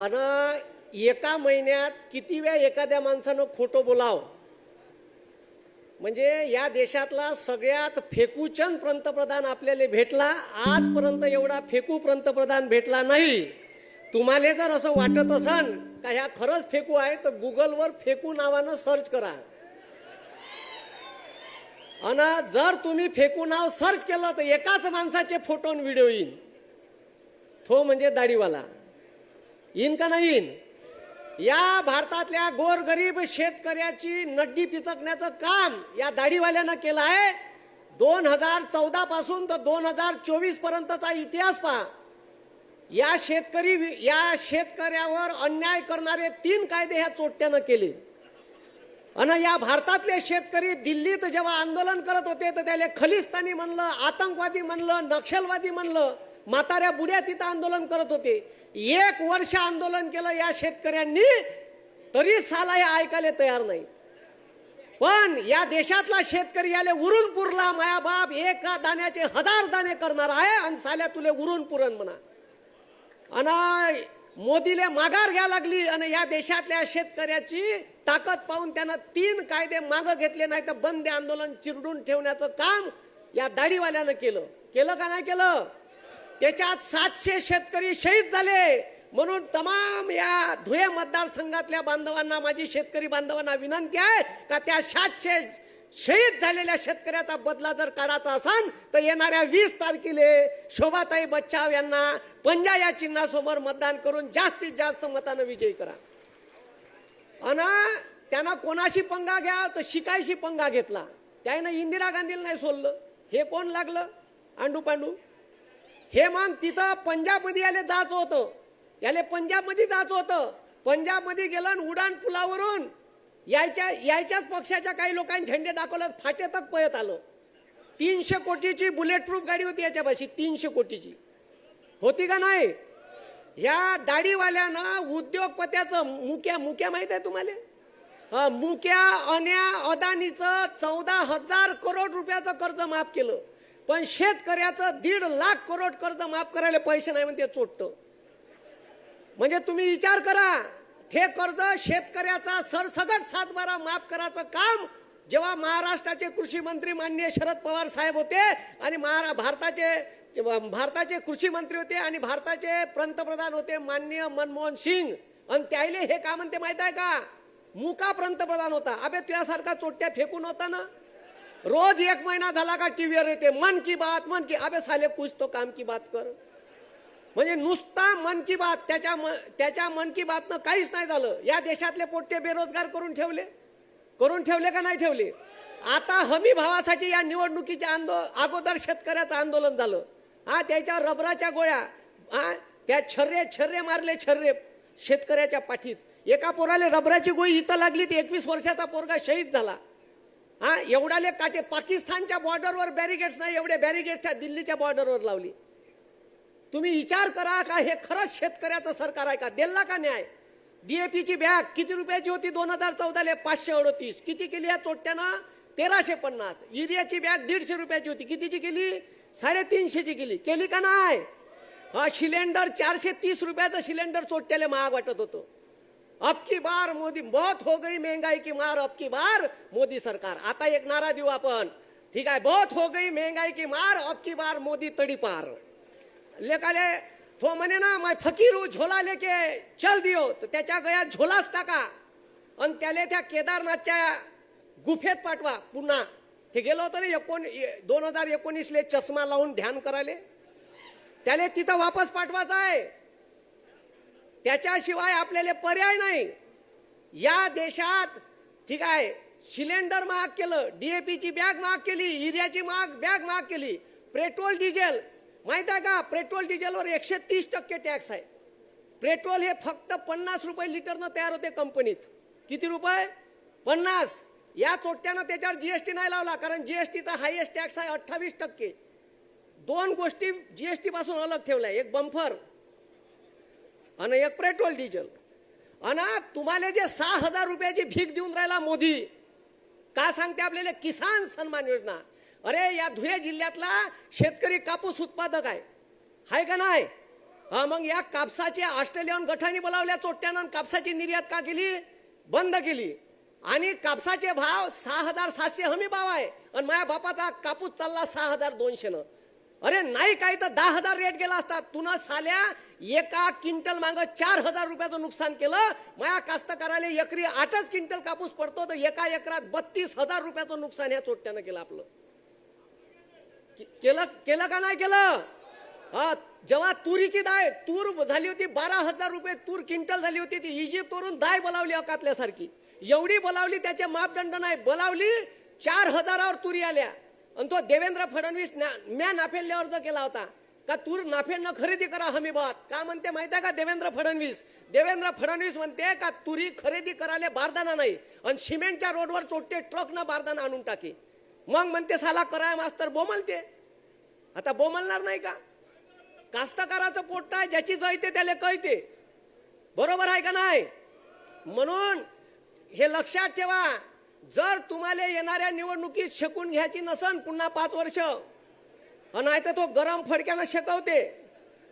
आणि एका महिन्यात किती वेळा एखाद्या माणसानं खोटं बोलावं? म्हणजे या देशातला सगळ्यात फेकूचंद पंतप्रधान आपल्याला भेटला आजपर्यंत एवढा फेकू पंतप्रधान भेटला नाही. तुम्हाला जर असं वाटत असन का ह्या खरंच फेकू आहे तर गुगलवर फेकू नावानं सर्च करा. आणि जर तुम्ही फेकू नाव सर्च केलं तर एकाच माणसाचे फोटो आणि व्हिडिओ येईन. तो म्हणजे दाढीवाला. येईन का नाही येईन? या भारतातल्या गोरगरीब शेतकऱ्याची नड्डी पिचकण्याचं काम या दाढीवाल्यानं केलं आहे. दोन हजार चौदा पासून तर दोन हजार चोवीस पर्यंतचा इतिहास पहा. या शेतकरी या शेतकऱ्यावर अन्याय करणारे तीन कायदे ह्या चोट्यानं केले. आणि या भारतातले शेतकरी दिल्लीत जेव्हा आंदोलन करत होते तर त्याला खलिस्तानी म्हणलं आतंकवादी म्हणलं नक्षलवादी म्हणलं. म्हाताऱ्या बुड्या तिथं आंदोलन करत होते. एक वर्ष आंदोलन केलं या शेतकऱ्यांनी तरी साला हे ऐकायला तयार नाही. पण या देशातला शेतकरी याले उरून पुरला मायाबाप एका दाण्याचे हजार दाणे करणार आहे आणि साल्या तुले उरून पुरण म्हणा. आणि मोदीले माघार घ्या लागली आणि या देशातल्या शेतकऱ्याची ताकद पाहून त्यानं तीन कायदे मागं घेतले नाही तर बंद आंदोलन चिरडून ठेवण्याचं काम या दाढीवाल्यानं केलं. केलं का नाही केलं? त्याच्यात सातशे शेतकरी शहीद झाले. म्हणून तमाम या धुळे मतदारसंघातल्या बांधवांना माझी शेतकरी बांधवांना विनंती आहे का त्या सातशे शहीद झालेल्या शेतकऱ्याचा बदला जर काढायचा असन तर येणाऱ्या वीस तारखेले शोभाताई बच्चाव यांना पंजा या चिन्हासमोर मतदान करून जास्तीत जास्त मतानं विजयी करा. आणि त्यांना कोणाशी पंगा घ्या तर शिकायशी पंगा घेतला. त्यानं इंदिरा गांधीला नाही सोडलं. हे कोण लागलं? आंडू पांडू. हे मग तिथं पंजाबमध्ये याले जायचं होतं. याले पंजाबमध्ये जायचं होतं. पंजाबमध्ये गेलं उडान पुलावरून यायच्या यायच्याच पक्षाच्या काही लोकांनी झेंडे दाखवल्यात फाटे तक पळत आलं. तीनशे कोटीची बुलेट प्रूफ गाडी होती याच्यापाशी तीनशे कोटीची. होती का नाही? या दाढीवाल्यानं उद्योगपत्याचं मुक्या मुक्या माहीत आहे तुम्हाला? मुक्या अन्या अदानीचं चौदा हजार करोड रुपयाचं कर्ज माफ केलं. पण शेतकऱ्याचं दीड लाख करोड कर्ज माफ करायला पैसे नाही म्हणते चोटतं म्हणजे तुम्ही विचार करा हे कर्ज शेतकऱ्याचा सरसगट सातबारा माफ करायचं काम जेव्हा महाराष्ट्राचे कृषी मंत्री माननीय शरद पवार साहेब होते आणि महारा भारताचे भारताचे कृषी मंत्री होते आणि भारताचे पंतप्रधान होते माननीय मनमोहन सिंग. आणि त्याले हे का म्हणते माहीत आहे का? मुका पंतप्रधान होता. अबे तुझ्यासारखा चोट्या फेकून होता ना. रोज एक महिना झाला का टीव्हीवर येते. मन की बात मन की अबे साले कुछ तो काम की बात कर. म्हणजे नुसता मन की बात त्याच्या म- त्याच्या मन की बातनं काहीच नाही झालं. या देशातले पोट्टे बेरोजगार करून ठेवले. करून ठेवले का नाही ठेवले? आता हमी भावासाठी या निवडणुकीच्या आंदो अगोदर शेतकऱ्याचं आंदोलन झालं. हा त्याच्या रबराच्या गोळ्या हा त्या छर्रे छर्रे मारले छर्रे शेतकऱ्याच्या पाठीत. एका पोराले रबराची गोळी इथं लागली ती एकवीस वर्षाचा पोरगा शहीद झाला. हा एवढाले काटे पाकिस्तानच्या बॉर्डरवर बॅरिगेड्स नाही एवढे बॅरिगेड्स त्या दिल्लीच्या बॉर्डरवर लावली. तुम्ही विचार करा का हे खरंच शेतकऱ्याचं सरकार आहे का? दिला का न्याय? डीएपीची बॅग किती रुपयाची होती? दोन हजार चौदाले पाचशे अडतीस. किती केली या चोट्यानं तेराशे पन्नास. युरियाची बॅग दीडशे रुपयाची होती. कितीची केली? साडेतीनशेची केली. केली का नाही? हा सिलेंडर चारशे तीस रुपयाचं सिलेंडर चोट्याला महाग वाटत होतं. अब की बार मोदी बहुत हो गई महंगाई की मार अब की बार मोदी सरकार। आता एक नारा देऊ आपण। ठीक आहे बहुत हो गई महंगाई की मार अब की बार मोदी तडी पार लेकाले तो म्हणे ना माय फकीर झोला लेके चल दियो तर त्याच्या गळ्यात झोलाच टाका. आणि त्याला त्या केदारनाथच्या गुफेत पाठवा पुन्हा. ते गेलो होतं ना एकोण दोन हजार एकोणीसले चष्मा लावून ध्यान करायले. त्याला तिथं वापस पाठवायचं आहे. त्याच्याशिवाय आपल्याला पर्याय नाही. या देशात ठीक आहे सिलेंडर महाग केलं डीएपीची बॅग महाग केली युरियाची महाग बॅग महाग केली पेट्रोल डिझेल. माहीत आहे का? पेट्रोल डिझेलवर एकशे तीस टक्के टॅक्स आहे. पेट्रोल हे फक्त पन्नास रुपये लिटरनं तयार होते कंपनीत. किती रुपये? पन्नास. या चोट्यानं त्याच्यावर जीएसटी नाही लावला कारण जीएसटीचा हायेस्ट टॅक्स आहे अठ्ठावीस टक्के. दोन गोष्टी जीएसटी पासून अलग ठेवल्या एक बंफर आणि एक पेट्रोल डिझेल. आणि तुम्हाला जे सहा हजार रुपयाची भीक देऊन राहिला मोदी का सांगते आपल्याला? किसान सन्मान योजना. अरे या धुळे जिल्ह्यातला शेतकरी कापूस उत्पादक आहे. हाय का नाही? हा मग या कापसाचे ऑस्ट्रेलियन गठाने बोलावल्या चोट्यानं आणि कापसाची निर्यात का केली? बंद केली. आणि कापसाचे भाव सहा हजार सातशे हमी भाव आहे. आणि माझ्या बापाचा कापूस चालला सहा हजार दोनशे न अरे नाही काही तर दहा हजार रेट गेला असता. तुनं साल्या एका क्विंटल माग चार हजार रुपयाचं नुकसान केलं. माया कास्तकाराला एकरी आठच क्विंटल कापूस पडतो तर एका एकरात बत्तीस हजार रुपयाचं नुकसान या चोट्यानं केलं आपलं. केलं केलं का नाही केलं? हा जेव्हा तुरीची दाय तूर झाली होती बारा हजार रुपये तूर क्विंटल झाली होती ती इजिप्तवरून दाय बोलावली अकातल्यासारखी एवढी बोलावली त्याचे मापदंड नाही. बोलावली चार हजारावर तुरी आल्या. आणि तो देवेंद्र फडणवीस ना- म्या नाफेडल्यावर अर्ज केला होता का तूर नाफेडनं खरेदी करा हमी भावात. का म्हणते माहिती आहे का देवेंद्र फडणवीस? देवेंद्र फडणवीस म्हणते का तुरी खरेदी करायला बारदाना नाही आणि सिमेंटच्या रोडवर चोट्टे ट्रकनं बारदाना आणून टाके. मग म्हणते साला कराय मास्तर बोमलते आता बोमलणार नाही का? कास्तकाराचं पोट आहे ज्याची जळते त्याला कळते बरोबर आहे का नाही? म्हणून हे लक्षात ठेवा जर तुम्हाला येणाऱ्या निवडणुकीत शकून घ्यायची नसन पुन्हा पाच वर्ष नाही तर तो गरम फडक्यानं शकवते.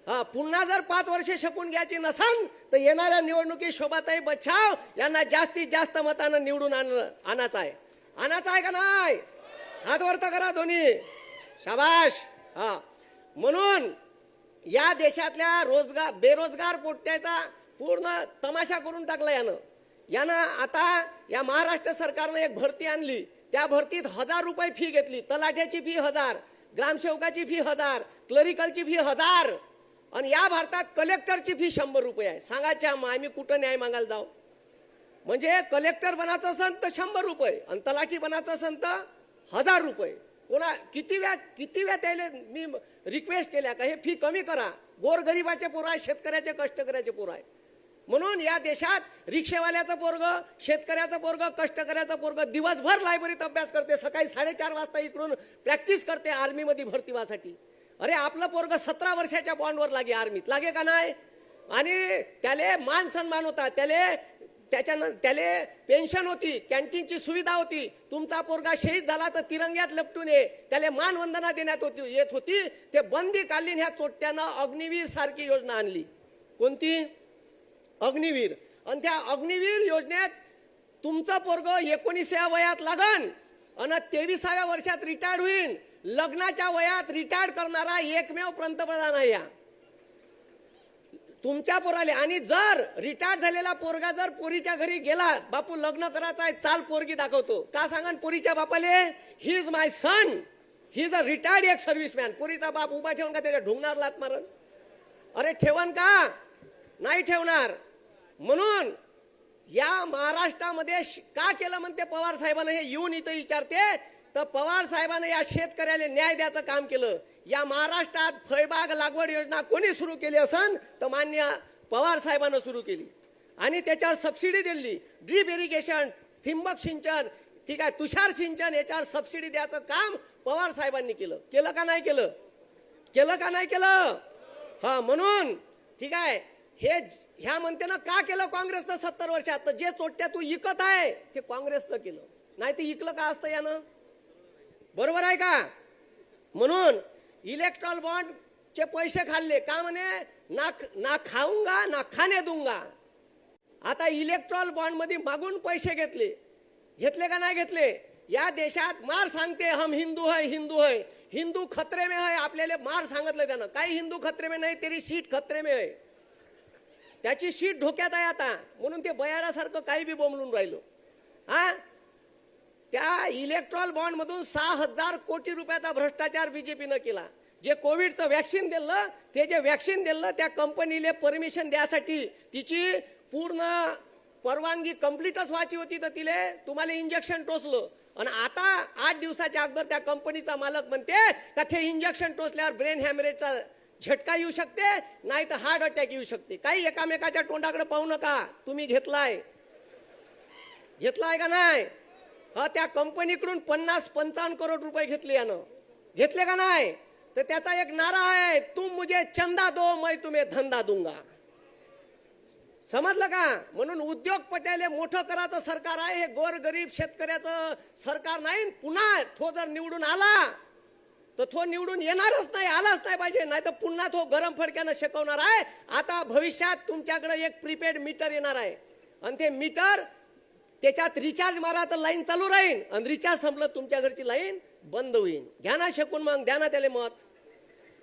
हा पुन्हा जर पाच वर्ष शकून घ्यायची नसन तर येणाऱ्या निवडणुकीत शोभाताई बच्छाव यांना जास्तीत जास्त मतानं निवडून आण आणायचं आहे. आणायचं आहे का नाही? हात वर्त करा दोन्ही. शाबाश हा. म्हणून या देशातल्या रोजगार बेरोजगार पोट्याचा पूर्ण तमाशा करून टाकला यानं. यानं आता या महाराष्ट्र सरकारनं एक भरती आणली. त्या भरतीत हजार रुपये फी घेतली. तलाठ्याची फी हजार ग्रामसेवकाची फी हजार क्लरिकलची फी हजार. आणि या भारतात कलेक्टरची फी शंभर रुपये आहे. सांगायच्या मग आम्ही कुठं न्याय मागायला जाऊ? म्हणजे कलेक्टर बनायचं असन तर शंभर रुपये आणि तलाठी बनायचं असन तर हजार रुपये. कोणा किती वेळा किती वेळा त्याला मी रिक्वेस्ट केल्या का हे फी कमी करा. गोरगरिबाचे पोरं आहे शेतकऱ्याचे कष्टकऱ्याचे पोरं आहे म्हणून या देशात रिक्षेवाल्याचं पोरग शेतकऱ्याचं पोरग कष्टकऱ्याचं पोरग दिवसभर लायब्ररीत अभ्यास करते सकाळी साडेचार वाजता इकडून प्रॅक्टिस करते आर्मीमध्ये भरती व्हासाठी अरे आपलं पोरग सतरा वर्षाच्या बॉन्डवर लागे आर्मीत लागे का नाही? आणि त्याले मान सन्मान होता त्याले त्याच्यानं त्याले पेन्शन होती कॅन्टीनची सुविधा होती. तुमचा पोरगा शहीद झाला तर तिरंग्यात लपटून ये. त्याला मानवंदना देण्यात होती येत होती. ते बंदी कालीन ह्या चोट्यानं अग्निवीर सारखी योजना आणली. कोणती? अग्निवीर. आणि त्या अग्निवीर योजनेत तुमचं पोरग एकोणीसव्या वयात लागन. आणि तेविसाव्या वर्षात रिटायर्ड होईन. लग्नाच्या वयात रिटायर्ड करणारा एकमेव पंतप्रधान आहे या. तुमच्या पोराले आणि जर रिटायर्ड झालेला पोरगा जर पोरीच्या घरी गेला बापू लग्न करायचं आहे चाल पोरगी दाखवतो. का सांगा पोरीच्या बापाले? He is my son he is a retired एक सर्व्हिसमॅन पोरीचा बाप उभा ठेवून का त्याच्या ढुंगणार लात मारण अरे ठेवण का? नाही ठेवणार. म्हणून या महाराष्ट्रामध्ये का केलं म्हणते पवार साहेबांना? हे येऊन इथं विचारते. तर पवार साहेबांना या शेतकऱ्याला न्याय द्यायचं काम केलं. या महाराष्ट्रात फळबाग लागवड योजना कोणी सुरू केली असन? तर मान्य पवार साहेबांना सुरू केली. आणि त्याच्यावर सबसिडी दिली. ड्रीप इरिगेशन थिंबक सिंचन ठीक आहे तुषार सिंचन याच्यावर सबसिडी द्यायचं काम पवार साहेबांनी केलं. केलं का नाही केलं? केलं का नाही केलं? हा म्हणून ठीक आहे हे ह्या म्हणते ना का केलं काँग्रेसनं सत्तर वर्षात जे चोट्या तू इकत आहे ते काँग्रेसनं केलं. नाही ते इकलं का असतं यानं? बरोबर आहे का? म्हणून इलेक्ट्रॉल बॉन्ड चे पैसे खाल्ले. का म्हणे? ना ना खाऊंगा ना खाणे दूंगा. आता इलेक्ट्रॉल बॉन्डमध्ये मागून पैसे घेतले. घेतले का नाही घेतले? या देशात मार सांगते हम हिंदू है हिंदू है. हिंदू खतरे में है आपल्याला मार सांगितलं त्यानं. काही हिंदू खतरे में नाही तेरी सीट खतरे में आहे त्याची शीट धोक्यात आहे आता. म्हणून ते बयाडासारखं काही बी बोंबलून राहिलो. हा? त्या इलेक्ट्रॉल बॉन्ड मधून सहा हजार कोटी रुपयाचा भ्रष्टाचार बीजेपीनं केला. जे कोविडचं वॅक्सिन दिलं ते जे वॅक्सिन दिलं त्या कंपनीले परमिशन द्यासाठी तिची पूर्ण परवानगी कम्प्लीटच व्हायची होती तर तिले तुम्हाला इंजेक्शन टोचलं. आणि आता आठ दिवसाच्या अगोदर त्या कंपनीचा मालक म्हणते का ते इंजेक्शन टोचल्यावर ब्रेन हॅमरेजचा झटका येऊ शकते नाही तर हार्ट अटॅक येऊ शकते. काही एकामेकाच्या तोंडाकडे पाहू नका. तुम्ही घेतलाय. घेतलाय का नाही? हा त्या कंपनीकडून पन्नास पंचावन्न करोड रुपये घेतले यानं. घेतले का नाही? तर त्याचा एक नारा आहे तुम मुझे चंदा दो मै तुम्ही धंदा दूंगा. समजलं का? म्हणून उद्योगपट्याला मोठं करायचं सरकार आहे हे गोर गरीब शेतकऱ्याचं सरकार नाही. पुन्हा तो जर निवडून आला तर तो निवडून येणारच नाही आलाच नाही पाहिजे. नाही तर पुन्हा तो गरम फडक्यानं शिकवणार आहे. आता भविष्यात तुमच्याकडे एक प्रीपेड मीटर येणार आहे. आणि ते मीटर त्याच्यात रिचार्ज मारा तर लाईन चालू राहील आणि रिचार्ज संपलं तुमच्या घरची लाईन बंद होईल घ्या ना शकून मग द्या ना त्याला मत.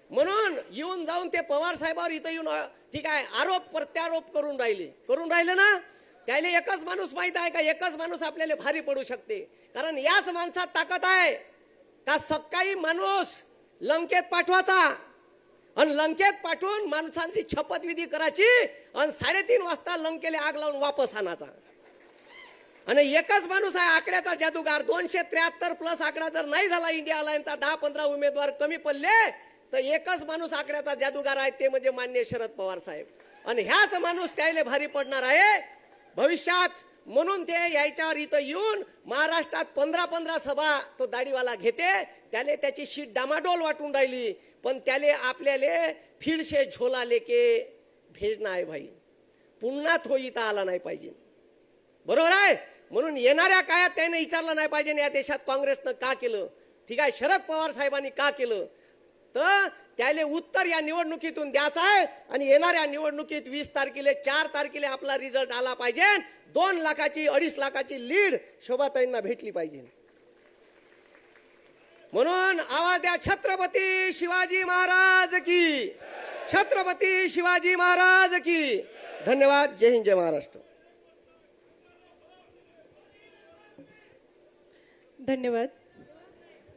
म्हणून येऊन जाऊन ते पवार साहेबावर इथं येऊन ठीक आहे आरोप प्रत्यारोप करून राहिले. करून राहिले ना? त्याला एकच माणूस माहीत आहे का? एकच माणूस आपल्याला भारी पडू शकते. कारण याच माणसात ताकद आहे. का सकाळी माणूस लंकेत पाठवायचा? आणि लंकेत पाठवून माणसांची शपथविधी करायची आणि साडेतीन वाजता लंकेला आग लावून वापस आणायचा. आणि एकच माणूस आहे आकड्याचा जादूगार दोनशे त्र्याहत्तर प्लस आकडा जर नाही झाला इंडिया अलायन्सचा दहा पंधरा उमेदवार कमी पडले तर एकच माणूस आकड्याचा जादूगार आहे ते म्हणजे मान्य शरद पवार साहेब. आणि ह्याच माणूस त्याला भारी पडणार आहे. भविष्यात म्हणून ते यायच्यावर इथं येऊन महाराष्ट्रात पंधरा पंधरा सभा तो दाढीवाला घेते त्याले त्याची शीट डामाडोल वाटून राहिली. पण त्याले आपल्याले फिरशे झोला लेके भेजना आहे भाई. पुन्हा तो हो इथं आला नाही पाहिजे. बरोबर आहे? म्हणून येणाऱ्या काळात त्याने विचारलं नाही पाहिजे या देशात काँग्रेसनं का केलं? ठीक आहे शरद पवार साहेबांनी का केलं? तर त्याले उत्तर या निवडणुकीतून द्यायचं आहे. आणि येणाऱ्या निवडणुकीत वीस तारखेला चार तारखेला आपला रिझल्ट आला पाहिजे. दोन लाखाची अडीच लाखाची लीड शोभाताईंना भेटली पाहिजे. म्हणून आवाज द्या छत्रपती शिवाजी महाराज की. छत्रपती शिवाजी महाराज की. धन्यवाद. जय हिंद जय महाराष्ट्र. धन्यवाद.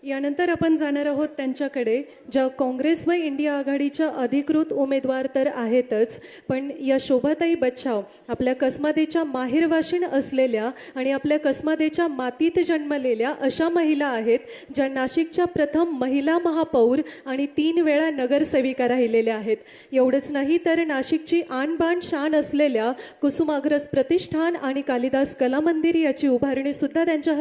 यानंतर आपण जाणार आहोत त्यांच्याकडे ज्या काँग्रेस व इंडिया आघाडीच्या अधिकृत उमेदवार तर आहेतच पण या शोभाताई बच्छाव आपल्या कसमादेच्या माहेरवाशीण असलेल्या आणि आपल्या कसमादेच्या मातीत जन्मलेल्या अशा महिला आहेत ज्या नाशिकच्या प्रथम महिला महापौर आणि तीन वेळा नगरसेविका राहिलेल्या आहेत. एवढंच नाही तर नाशिकची आणबाण शान असलेल्या कुसुमाग्रस प्रतिष्ठान आणि कालिदास कला मंदिर याची उभारणी सुद्धा त्यांच्या